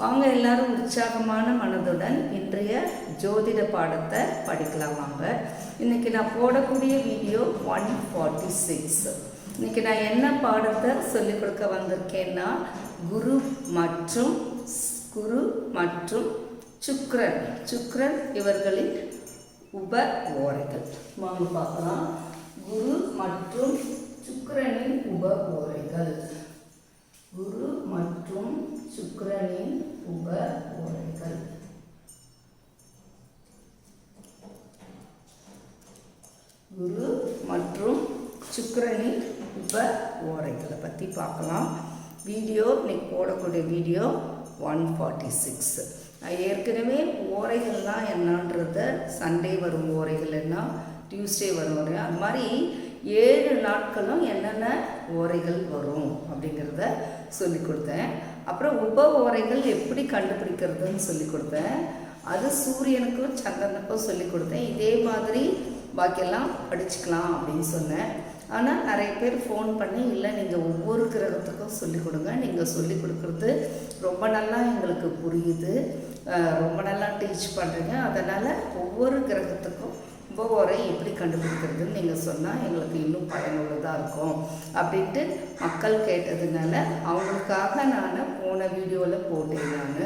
வாங்க எல்லாரும் உற்சாகமான மனதுடன் இன்றைய ஜோதிட பாடத்தை படிக்கலாம் வாங்க. இன்னைக்கு நான் போடக்கூடிய வீடியோ ஒன் ஃபார்ட்டி சிக்ஸ் இன்னைக்கு நான் என்ன பாடத்தை சொல்லிக் கொடுக்க வந்திருக்கேன்னா குரு மற்றும் குரு மற்றும் சுக்ரன். சுக்ரன் இவர்களின் உப ஓரைகள். வாங்க பார்க்கலாம். குரு மற்றும் சுக்ரனின் உப ஓரைகள். குரு மற்றும் சுக்கரனின் உப ஓரைகள் குரு மற்றும் சுக்கரனின் உப ஓரைகளை பற்றி பார்க்கலாம். வீடியோ இன்னைக்கு போடக்கூடிய வீடியோ ஒன் ஃபார்ட்டி சிக்ஸ் ஏற்கனவே ஓரைகள்லாம் என்னன்றத சண்டே வரும் ஓரைகள் என்ன டியூஸ்டே வரும் ஓரை அது மாதிரி ஏழு நாட்களும் என்னென்ன ஓரைகள் வரும் அப்படிங்கிறத சொல்லி கொடுத்தேன். அப்புறம் உப ஓரைகள் எப்படி கண்டுபிடிக்கிறதுன்னு சொல்லி கொடுத்தேன். அது சூரியனுக்கும் சந்திரனுக்கும் சொல்லி கொடுத்தேன். இதே மாதிரி பாக்கியெல்லாம் படிச்சுக்கலாம் அப்படின்னு சொன்னேன். ஆனால் நிறைய பேர் ஃபோன் பண்ணி இல்லை நீங்கள் ஒவ்வொரு கிரகத்துக்கும் சொல்லிக் கொடுங்க. நீங்கள் சொல்லிக் கொடுக்குறது ரொம்ப நல்லா எங்களுக்கு புரியுது. ரொம்ப நல்லா டீச் பண்ணுறீங்க அதனால் ஒவ்வொரு கிரகத்துக்கும் உபவோரை எப்படி கண்டுபிடிக்கிறதுன்னு நீங்கள் சொன்னால் எங்களுக்கு இன்னும் பயனுள்ளதாக இருக்கும். அப்படின்ட்டு மக்கள் கேட்டதுனால அவங்களுக்காக நான் போன வீடியோவில் போட்டிருந்தாங்க.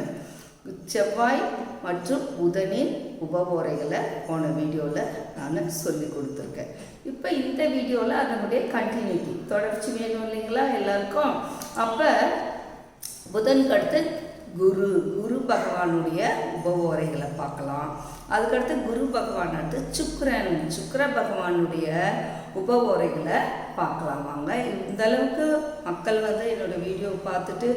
நான் செவ்வாய் மற்றும் புதனின் உபவோரைகளை போன வீடியோவில் நான் சொல்லி கொடுத்துருக்கேன். இப்போ இந்த வீடியோவில் அதனுடைய கண்டினியூட்டி தொடர்ச்சி வேணும் இல்லைங்களா எல்லாருக்கும்? அப்போ புதனுக்கு அடுத்து குரு குரு பகவானுடைய உபவோரைகளை பார்க்கலாம். அதுக்கடுத்து குரு பகவான் அடுத்து சுக்கரன். சுக்கர பகவானுடைய உபவோரைகளை பார்க்கலாம் வாங்க இந்தளவுக்கு மக்கள் வந்து என்னோடய வீடியோ பார்த்துட்டு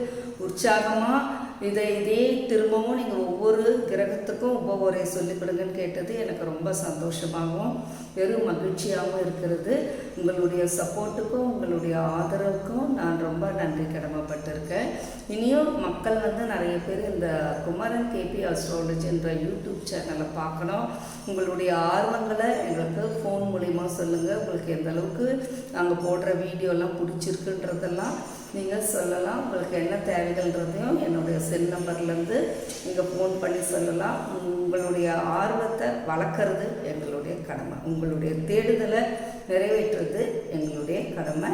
உற்சாகமாக இதை இதே திரும்பவும் நீங்கள் ஒவ்வொரு கிரகத்துக்கும் ஒவ்வொரு சொல்லிக் கொடுங்கன்னு கேட்டது எனக்கு ரொம்ப சந்தோஷமாகவும் பெரும் மகிழ்ச்சியாகவும் இருக்கிறது. உங்களுடைய சப்போர்ட்டுக்கும் உங்களுடைய ஆதரவுக்கும் நான் ரொம்ப நன்றி கடமைப்பட்டிருக்கேன். இனியும் மக்கள் வந்து நிறைய பேர் இந்த குமரன் கேபி அஸ்ட்ராலஜின்ற யூடியூப் சேனலை பார்க்கணும். உங்களுடைய ஆர்வங்களை எங்களுக்கு ஃபோன் மூலிமா சொல்லுங்கள் உங்களுக்கு எந்த அளவுக்கு நாங்கள் போடுற வீடியோலாம் பிடிச்சிருக்குன்றதெல்லாம் நீங்கள் சொல்லலாம். உங்களுக்கு என்ன தேவைகள்ன்றதையும் என்னுடைய செல் நம்பர்லேருந்து நீங்கள் ஃபோன் பண்ணி சொல்லலாம். உங்களுடைய ஆர்வத்தை வளர்க்குறது எங்களுடைய கடமை. உங்களுடைய தேடுதலை நிறைவேற்றுறது எங்களுடைய கடமை.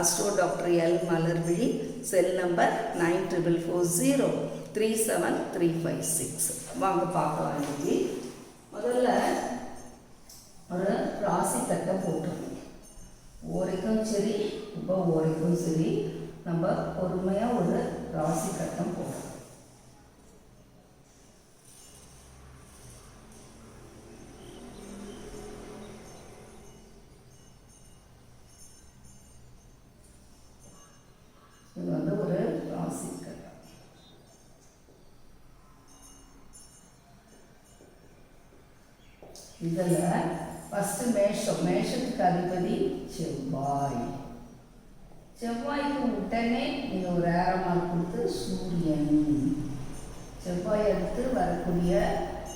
Astro doctor L Malarvizhi cell number nine triple four zero three seven three five six வாங்க பார்க்கலாம் இன்னைக்கு முதல்ல ஒரு ராசி கட்டை போட்டுருக்கோம் ஓரைக்கும் சரி இப்போ ஓரைக்கும் சரி நம்ம பொறுமையாக ஒரு ராசி கட்டம் போடுறோம் இது வந்து ஒரு ராசி கட்டம். இதில் ஃபஸ்ட்டு மேஷம் மேஷத்துக்கு அதிபதி செவ்வாய் செவ்வாய்க்கு உடனே நீங்கள் ஒரு ஆரமாக கொடுத்து சூரியன் செவ்வாய் அடுத்து வரக்கூடிய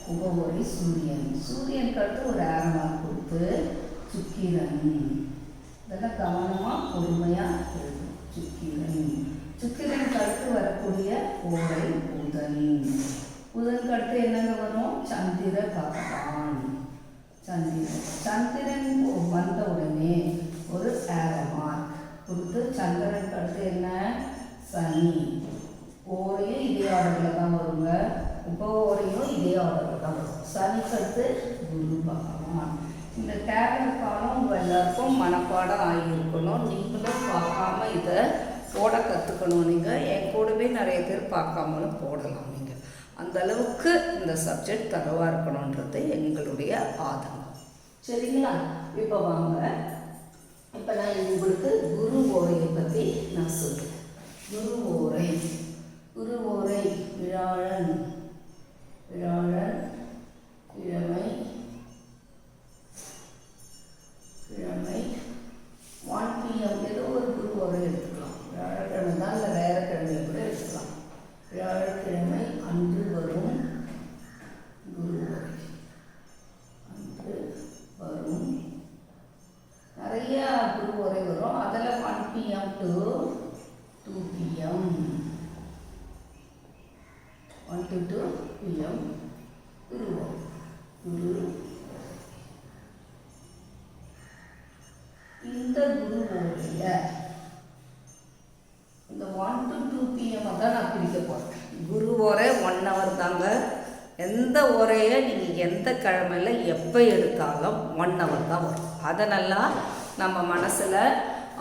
உபவொரி சூரியன் சூரியனுக்கு அடுத்து ஒரு ஆரமாக கொடுத்து சுக்கிரன் இதெல்லாம் கவனமாக பொறுமையாக இருக்கும் சுக்கிரன் சுக்கிரனுக்கு அடுத்து வரக்கூடிய ஓரை புதன் புதனுக்கு அடுத்து என்னங்க வரும் சந்திர பகவான் சந்திரன். சந்திரன் வந்த உடனே ஒரு ஆரமார் கொடுத்து சந்திரனுக்கு அடுத்து என்ன? சனி. ஓரையும் இதே ஆர்டரில் தான் வருங்க. உபோரையும் இதே ஆர்டரில் தான் வரும். சனிக்கு அடுத்து குரு பகவான். இந்த டேப்லெட் காலம் உங்கள் எல்லாருக்கும் மனப்பாடம் ஆகியிருக்கணும். நீங்களும் பார்க்காம இதை போட கற்றுக்கணும் நீங்கள் என் கூடவே நிறைய பேர் பார்க்காமலும் போடலாம். அந்த அளவுக்கு இந்த சப்ஜெக்ட் தரவாக இருக்கணுன்றது எங்களுடைய ஆதங்கம். சரிங்களா? இப்போ வாங்க. இப்போ நான் உங்களுக்கு குரு ஓரையை பற்றி நான் சொல்கிறேன் குரு ஓரை குரு ஓரை விழாழன் into பிஎம் குரு குரு இந்த குருவோடைய இந்த ஒன் டு டூ பிஎம் தான் நான் பிரிக்க போகிறேன் குரு ஒரே ஒன் ஹவர் தாங்க. எந்த ஒரையை நீங்கள் எந்த கிழமையில் எப்போ எடுத்தாலும் ஒன் ஹவர் தான் வரும். அதை நல்லா நம்ம மனசில்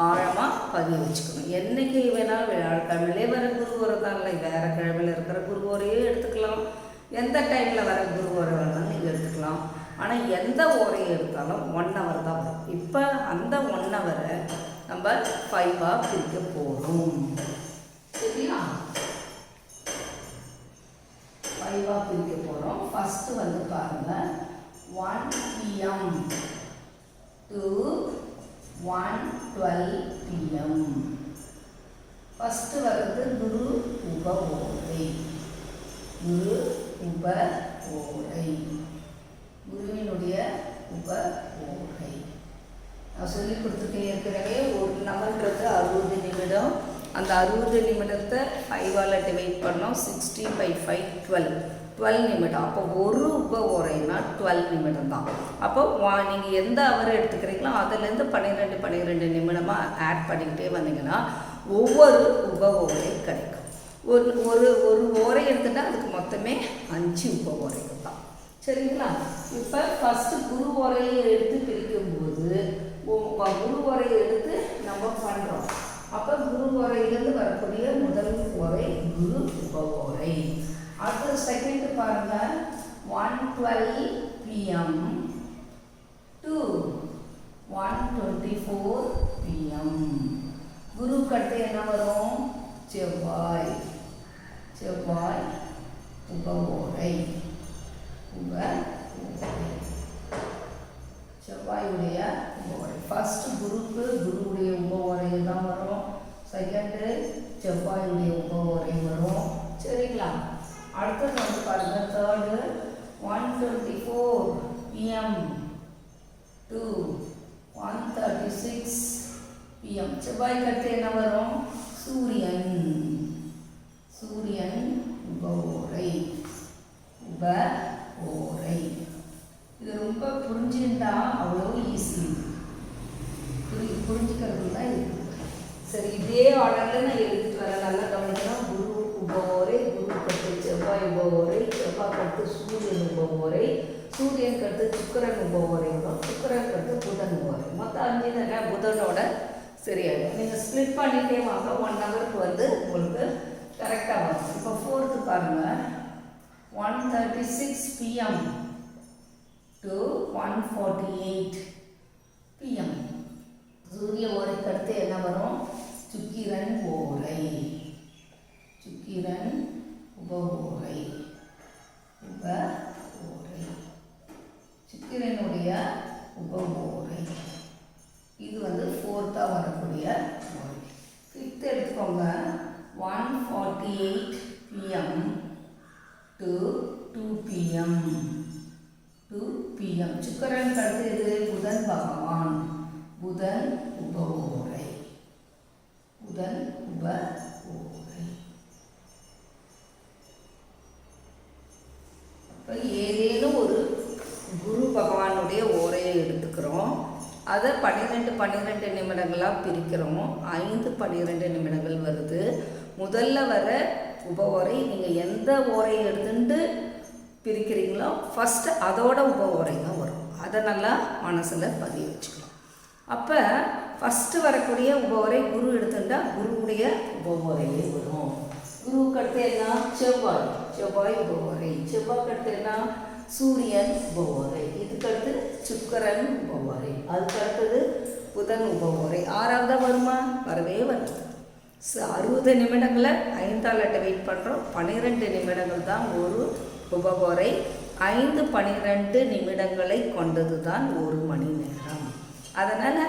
ஆழமாக பதிவு வச்சுக்கணும். என்றைக்கு வேணாலும் வியாழக்கிழமையிலே வர குரு ஓரை இல்லை வேறு கிழமையில் இருக்கிற குரு ஓரையே எடுத்துக்கலாம். எந்த டைமில் வர குரு வேணாலும் நீங்கள் எடுத்துக்கலாம். ஆனால் எந்த ஓரையை எடுத்தாலும் ஒன் ஹவர் தான் வரும். இப்போ அந்த ஒன் ஹவரை நம்ம ஃபைவாக பிரிக்க போகிறோம் சரியா ஃபைவாக பிரிக்க போகிறோம் ஃபஸ்ட்டு வந்து பாருங்கள் one PM to one twelve PM first வர்றது குரு உப ஓரை குரு உப ஓரை குருவினுடைய உப ஓரை நான் சொல்லி கொடுத்துட்டே இருக்கிறவே ஒரு நபர்ன்றது அறுபது நிமிடம் அந்த அறுபது நிமிடத்தை ஃபைவால் டிவைட் பண்ணோம் sixty by five twelve twelve நிமிடம். அப்போ ஒரு உப உரைனா டுவெல் நிமிடம் தான். அப்போ வா நீங்கள் எந்த அவர் எடுத்துக்கிறீங்களோ அதுலேருந்து பன்னிரெண்டு பன்னிரெண்டு நிமிடமாக ஆட் பண்ணிக்கிட்டே வந்தீங்கன்னா ஒவ்வொரு உப உரை கிடைக்கும். ஒரு ஒரு ஒரு ஓரை எடுத்துட்டா அதுக்கு மொத்தமே அஞ்சு உப உரைகள் தான். சரிங்களா? இப்போ ஃபஸ்ட்டு குரு உரையை எடுத்து பிரிக்கும்போது குரு உரையை எடுத்து நம்ம பண்ணுறோம் அப்போ குரு வரக்கூடிய முதல் உரை குரு உப அடுத்தது அடுத்த செகண்ட் பாருங்கள் one twelve PM to one twenty four PM குருக்கு அடுத்து என்ன வரும் செவ்வாய் செவ்வாய் உப உரை உப உரை செவ்வாயுடைய உபவரை ஃபஸ்ட்டு குருக்கு குருவுடைய உபவரை தான் வரும் செகண்டு செவ்வாயுடைய உபவரை வரும் சரிங்களா அடுத்தது வந்து பாருங்கள் third one twenty four PM to one thirty six PM செவ்வாய் கட்டு என்ன வரும் சூரியன் சூரியன் உப உப ஓரை இது ரொம்ப புரிஞ்சுட்டா அவ்வளோ ஈஸி புரி புரிஞ்சுக்கிறது தான் இது. சரி இதே ஆர்டரில் நான் எழுதிட்டு வரேன். நல்லா கவனிக்கலாம் குரு உபவோரை குரு கட்டு செவ்வாய் உபவோரை செவ்வாய் கட்டு சூரியன் உபவோரை சூரியன் கட்டு சுக்கரன் உபவோரை சுக்கரன் கட்டு புதன் உபவோரை மொத்தம் அஞ்சு தானே? புதனோட சரியாயிடும். நீங்கள் ஸ்ப்ளிட் பண்ணிட்டே வாங்க. ஒன் ஹவருக்கு வந்து உங்களுக்கு கரெக்டாக வரும். இப்போ ஃபோர்த்து பாருங்கள் one thirty six PM to 148 pm சூரிய ஓரைக்கு அடுத்து என்ன வரும்? சுக்கிரன் ஓரை. சுக்கிரன் உப ஓரை. உப 8 p.m. to 2 p.m. 2 p.m. சுக்கரன் அடுத்தது புதன் பகவான் புதன் உபகோரை புதன் உப ஓரை ஏதேனும் ஒரு குரு பகவானுடைய ஓரையை எடுத்துக்கிறோம் அதை பன்னிரெண்டு பன்னிரெண்டு நிமிடங்களாக பிரிக்கிறோம் ஐந்து பன்னிரெண்டு நிமிடங்கள் வருது முதல்ல வர உப ஓரை நீங்கள் எந்த ஓரையை எடுத்துட்டு பிரிக்கிறீங்களோ ஃபஸ்ட்டு அதோட உப உரை தான் வரும். அதை நல்லா மனசில் பதிய வச்சுக்கலாம் அப்போ ஃபஸ்ட்டு வரக்கூடிய உப உரை குரு எடுத்துட்டா குருவுடைய உப உரையே வரும். குருவுக்கு அடுத்து செவ்வாய். செவ்வாய் உப உரை செவ்வாய்க்கு அடுத்து சூரியன் உப உரை இதுக்கடுத்து சுக்கரன் உப உரை அதுக்கு அடுத்தது புதன் உப உரை ஆறாவதாக வருமா? வரவே வரும் அறுபது நிமிடங்களை ஐந்தாள் வெயிட் பண்ணுறோம் பன்னிரெண்டு நிமிடங்கள் தான் ஒரு உபகோரை. ஐந்து பன்னிரெண்டு நிமிடங்களை கொண்டது தான் ஒரு மணி நேரம். அதனால்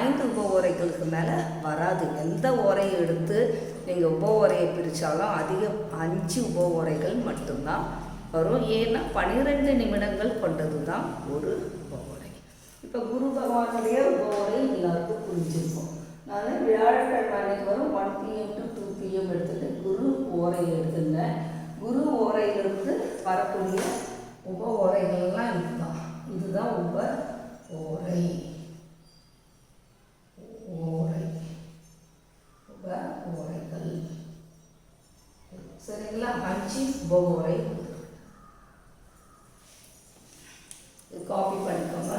ஐந்து உப ஓரைகளுக்கு மேலே வராது. எந்த ஓரையை எடுத்து நீங்கள் உப ஓரையை பிரித்தாலும் அதிகம் அஞ்சு உப ஓரைகள் மட்டும்தான் வரும். ஏன்னா பன்னிரெண்டு நிமிடங்கள் கொண்டது தான் ஒரு உப ஓரை இப்போ குரு பகவானுடைய உப ஓரை எல்லாருக்கும் புரிஞ்சிருக்கும் நான் வியாழக்கிழமை அன்னைக்கு வரும் one PM to two PM எடுத்துகிட்டு குரு ஓரை எடுத்துருந்தேன் குரு ஓரையிலிருந்து வரக்கூடிய உப ஓரைகள்லாம் இதுதான். இதுதான் உப ஓரை. ஓரை. உப ஓரைகள். சரிங்களா? அஞ்சு உப ஓரை. காப்பி பண்ணிக்கோங்க.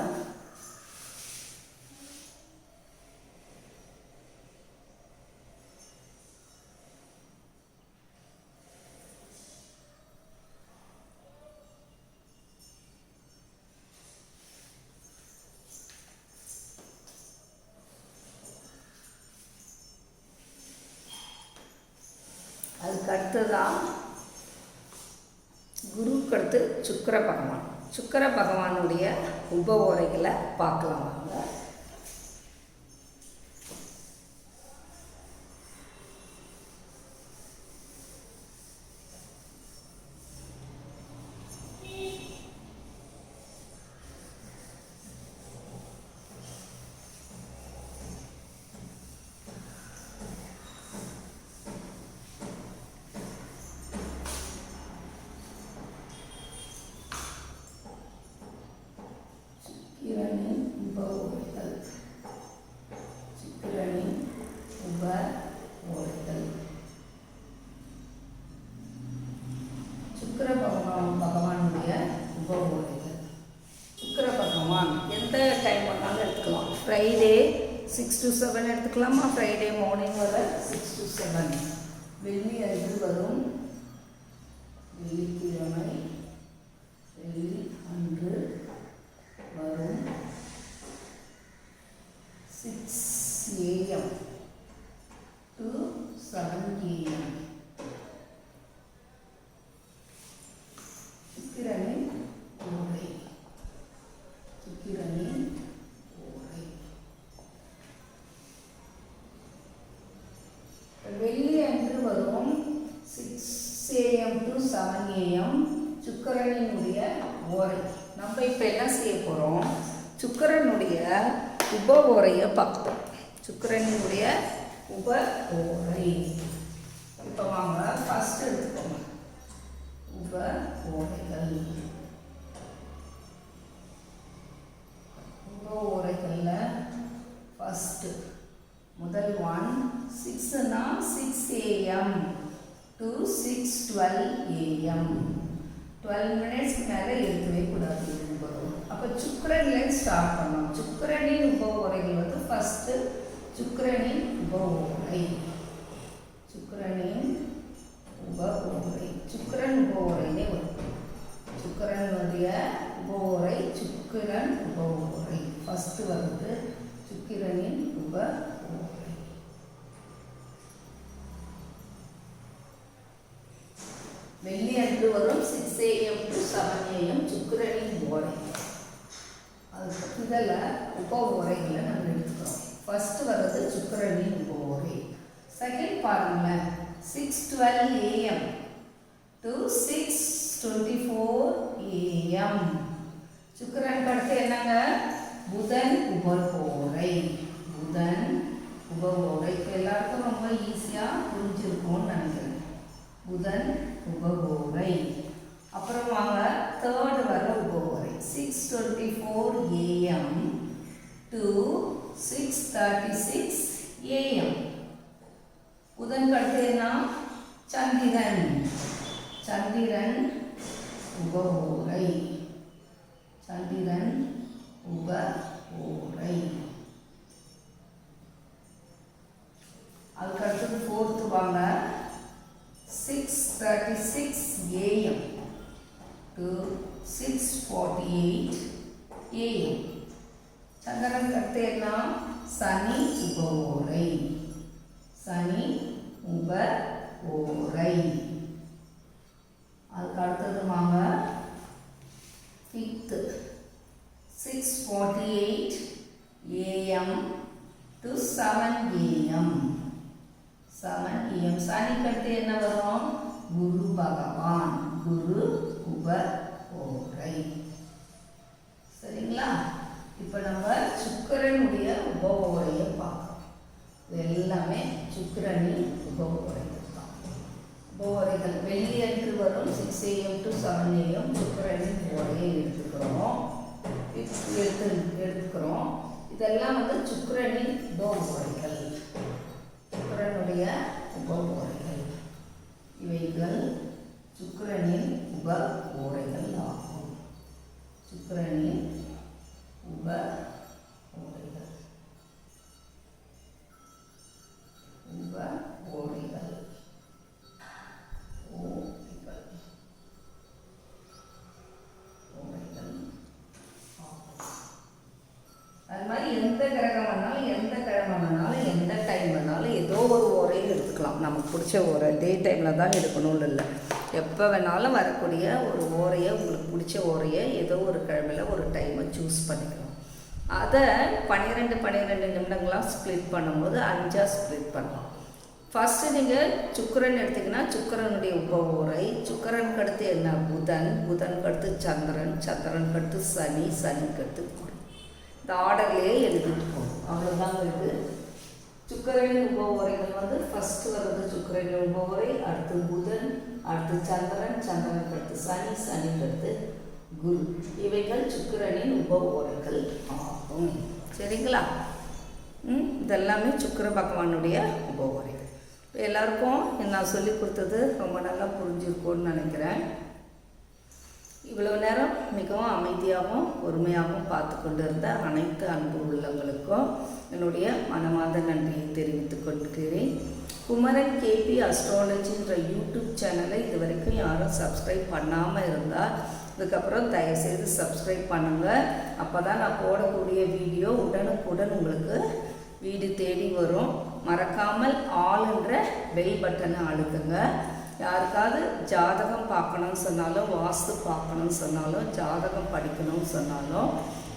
அடுத்ததான் குருவுக்கு அடுத்து சுக்கர பகவான். சுக்கர பகவானுடைய உப உரைகளை பார்க்கலாம் வாங்க. செவன் எடுத்துக்கலாமா ஃப்ரைடே மார்னிங் வர சிக்ஸ் டு செவன் வெள்ளி அன்று வரும் வெள்ளிக்கிழமை வெள்ளி அன்று வரும் six AM to seven AM சுக்கிரனின் ஓரை சுக்கிரனின் ஓரை வெள்ளி அன்று வரும் six AM to seven AM சுக்கரனினுடைய ஓரை நம்ம இப்போ என்ன செய்ய போகிறோம் சுக்கரனுடைய உப ஓரையை பார்த்தோம் சுக்கரனுடைய உப ஓரை இப்போ வாங்க ஃபஸ்ட் எடுத்துக்கோங்க. உப ஓரைகள் உப ஓரைகளில் ஃபஸ்ட்டு முதல் one சிக்ஸ்னா six AM to six twelve AM twelve மினிட்ஸ்க்கு மேலே இருக்கவே கூடாது அப்போ சுக்கரன்லேருந்து ஸ்டார்ட் பண்ணணும். சுக்கரனின் உப உரைகள் வந்து ஃபஸ்ட்டு சுக்கரனின் உப சுக்கரனின் உப சுக்கரன் உப வரும். சுக்கரனுடைய உப உரை சுக்கிரன் உப ஃபஸ்ட்டு வந்து சுக்கிரனின் உப வெள்ளி அன்று வரும் six AM to seven AM சுக்கிரனின் ஓரை அதுக்கு இதில் உப உரைகளை நம்ம ஃபர்ஸ்ட் ஃபஸ்ட்டு வர்றது சுக்கிரனின் உப செகண்ட் பாருங்களேன் six twelve AM to six twenty four AM சுக்கிரனுக்கு அடுத்து என்னங்க? புதன் உபகோரை புதன் உபகோரை இப்போ எல்லாருக்கும் ரொம்ப ஈஸியாக புரிஞ்சிருக்கும்னு நினைக்கிறேன். புதன் உபகோரை அப்புறம் வாங்க தேர்ட் வர உபகோரை six twenty four AM to six thirty six AM Budhan அடுத்து சந்திரன். சந்திரன் உபகோரை சந்திரன் உப ஓரை அதுக்கடுத்தது ஃபோர்த்து வாங்க. Six thirty six AM to six forty eight AM Chandran அடுத்து சனி உப ஓரை சனி உப ஓரை அதுக்கு அடுத்தது வாங்க fifth six forty eight AM to seven AM seven AM சனிக்கு அடுத்து என்ன வரும் குரு பகவான் குரு உப ஓரை சரிங்களா இப்போ நம்ம சுக்கரனுடைய உபவ உரையை பார்க்கலாம். இது எல்லாமே சுக்கரனின் உபவ உரைகள் தான் உபவ உரைகள் வெள்ளியன்று வரும் six AM to seven AM சுக்கரனின் உரையை எடுத்துக்கிறோம். எடுத்து எடுத்துக்கிறோம். இதெல்லாம் வந்து சுக்கரனின் உபவ உரைகள் சுக்கரனுடைய உபவ உரைகள் இவைகள் சுக்கரனின் உப உரைகள் ஆகும். சுக்கரனின் உப தான் எடுக்கணும்னு இல்லை. எப்போ வேணாலும் வரக்கூடிய ஒரு ஓரையை உங்களுக்கு பிடிச்ச ஓரையை ஏதோ ஒரு கிழமையில் ஒரு டைமை சூஸ் பண்ணிக்கலாம். அதை பன்னிரெண்டு பன்னிரெண்டு நிமிடங்களாக ஸ்ப்ளிட் பண்ணும்போது அஞ்சாக ஸ்ப்ளிட் பண்ணலாம். ஃபஸ்ட்டு நீங்கள் சுக்கரன் எடுத்திங்கன்னா சுக்கரனுடைய உப ஓரை சுக்கரனுக்கு அடுத்து என்ன? புதன் புதனுக்கு அடுத்து சந்திரன் சந்திரனுக்கு அடுத்து சனி சனிக்கு அடுத்து குரு. இந்த ஆர்டர்லேயே எழுதிட்டு போகணும். அவ்வளோதாங்க இது. சுக்கரனின் உபவுரைகள் வந்து ஃபஸ்ட்டு வர்றது சுக்கரனின் உபவுரை அடுத்து புதன் அடுத்து சந்திரன் சந்திரனுக்கு அடுத்து சனி சனிக்கு அடுத்து குரு. இவைகள் சுக்கரனின் உபவுரைகள் ஆகும். சரிங்களா? ம் இதெல்லாமே சுக்கர பகவானுடைய உபவுரைகள். எல்லாருக்கும் நான் சொல்லி கொடுத்தது ரொம்ப நல்லா புரிஞ்சிருக்கும்னு நினைக்கிறேன். இவ்வளோ நேரம் மிகவும் அமைதியாகவும் பொறுமையாகவும் பார்த்து கொண்டிருந்த அனைத்து அன்பு உள்ளங்களுக்கும் என்னுடைய மனமார்ந்த நன்றியை தெரிவித்துக் கொள்கிறேன். குமரன் கேபி அஸ்ட்ராலஜின்ற யூடியூப் சேனலை இது வரைக்கும் யாரும் சப்ஸ்கிரைப் பண்ணாமல் இருந்தால் இதுக்கப்புறம் தயவுசெய்து சப்ஸ்கிரைப் பண்ணுங்கள் அப்போ தான் நான் போடக்கூடிய வீடியோ உடனுக்குடன் உங்களுக்கு வீடு தேடி வரும். மறக்காமல் ஆளுன்ற பெல் பட்டனை அழுத்துங்க. யாருக்காவது ஜாதகம் பார்க்கணும்னு சொன்னாலும் வாஸ்து பார்க்கணும்னு சொன்னாலும் ஜாதகம் படிக்கணும்னு சொன்னாலும்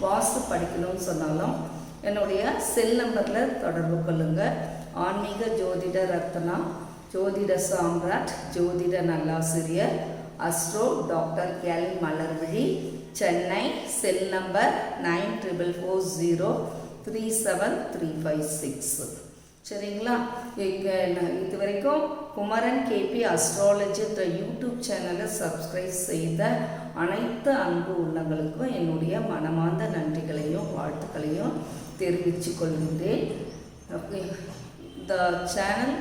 வாஸ்து படிக்கணும்னு சொன்னாலும் என்னுடைய செல் நம்பரில் தொடர்பு கொள்ளுங்கள் ஆன்மீக ஜோதிட ரத்னா ஜோதிட சாம்ராட் ஜோதிட நல்லாசிரியர் astro doctor L Malarvizhi Chennai cell number nine triple four zero three seven three five six. சரிங்களா? இது வரைக்கும் குமரன் கேபி அஸ்ட்ராலஜி என்ற யூடியூப் சேனலை சப்ஸ்கிரைப் செய்த அனைத்து அன்பு உள்ளங்களுக்கும் என்னுடைய மனமார்ந்த நன்றிகளையும் வாழ்த்துக்களையும் தெரிவித்து கொள்கின்றேன். இந்த சேனல்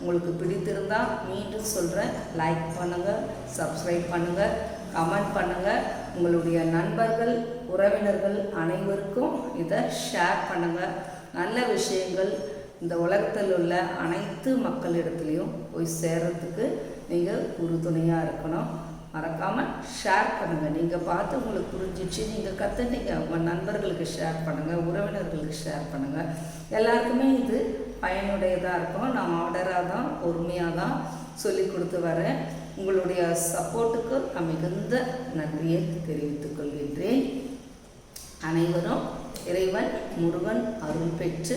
உங்களுக்கு பிடித்திருந்தால் மீண்டும் சொல்கிறேன் லைக் பண்ணுங்கள் சப்ஸ்கிரைப் பண்ணுங்கள் கமெண்ட் பண்ணுங்கள் உங்களுடைய நண்பர்கள் உறவினர்கள் அனைவருக்கும் இதை ஷேர் பண்ணுங்கள் நல்ல விஷயங்கள் இந்த உலகத்தில் உள்ள அனைத்து மக்களிடத்துலையும் போய் சேர்கிறதுக்கு நீங்கள் உறுதுணையாக இருக்கணும். மறக்காமல் ஷேர் பண்ணுங்கள் நீங்கள் பார்த்து உங்களுக்கு புரிஞ்சிச்சு. நீங்கள் கற்றுனீங்க உங்கள் நண்பர்களுக்கு ஷேர் பண்ணுங்கள் உறவினர்களுக்கு ஷேர் பண்ணுங்கள் எல்லாருக்குமே இது பயனுடையதாக இருக்கும் நான் ஆர்டராக தான் பொறுமையாக தான் சொல்லி கொடுத்து வரேன். உங்களுடைய சப்போர்ட்டுக்கு நான் மிகுந்த நன்றியை தெரிவித்துக் கொள்கின்றேன். அனைவரும் இறைவன் முருகன் அருள் பெற்று